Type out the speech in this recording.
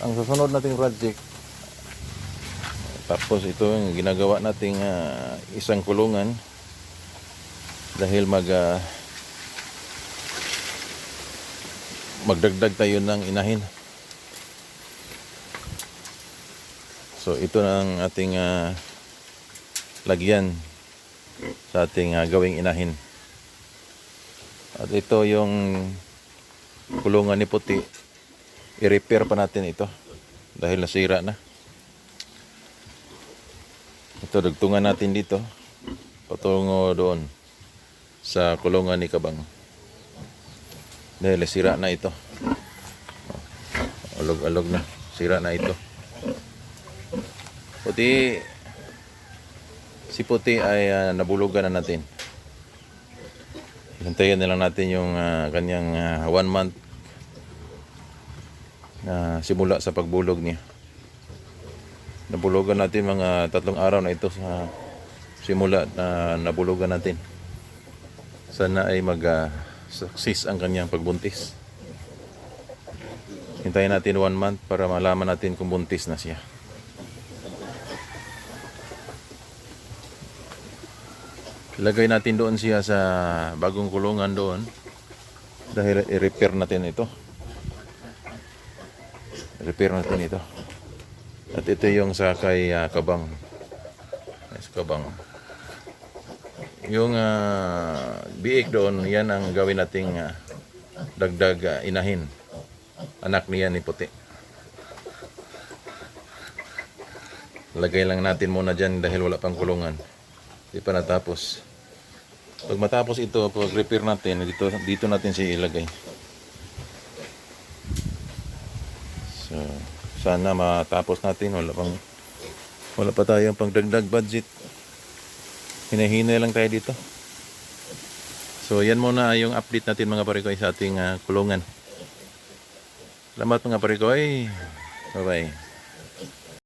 ang susunod nating project tapos ito yung ginagawa nating ah, isang kulungan dahil mag ah, magdagdag tayo ng inahin. So ito na ang ating ah, lagyan sa ating ah, gawing inahin. At ito yung kulungan ni puti i-repair pa natin ito dahil nasira na. Ito dugtungan natin dito. Patungo doon sa kulungan ni Kabang. Dahil nasira na ito. Alog-alog na. Sira na ito. Puti si puti ay ah, nabulugan na natin. Hintayin na lang natin yung ah, kanyang ah, one month na simula sa pagbulog niya. Nabulugan natin mga tatlong araw na ito sa simula na nabulugan natin. Sana ay mag ah, success ang kanyang pagbuntis. Hintayin natin one month para malaman natin kung buntis na siya. Ilagay natin doon siya sa bagong kulungan doon. Dahil i-repair natin ito. Repair natin ito. At ito yung sa kay ah, Kabang. Yes, Kabang. Yung ah, biik doon, yan ang gawin nating ah, dagdag ah, inahin. Anak niya ni Puti. Lagay lang natin muna dyan dahil wala pang kulungan. Hindi pa natapos. Pag matapos ito, pag repair natin, dito, dito natin siya ilagay. Sana matapos natin. Wala pang wala pa tayong pangdagdag budget. Hinahinay lang tayo dito. So, yan muna yung update natin mga parikoy sa ating ah, kulungan. Salamat mga parikoy. Bye-bye.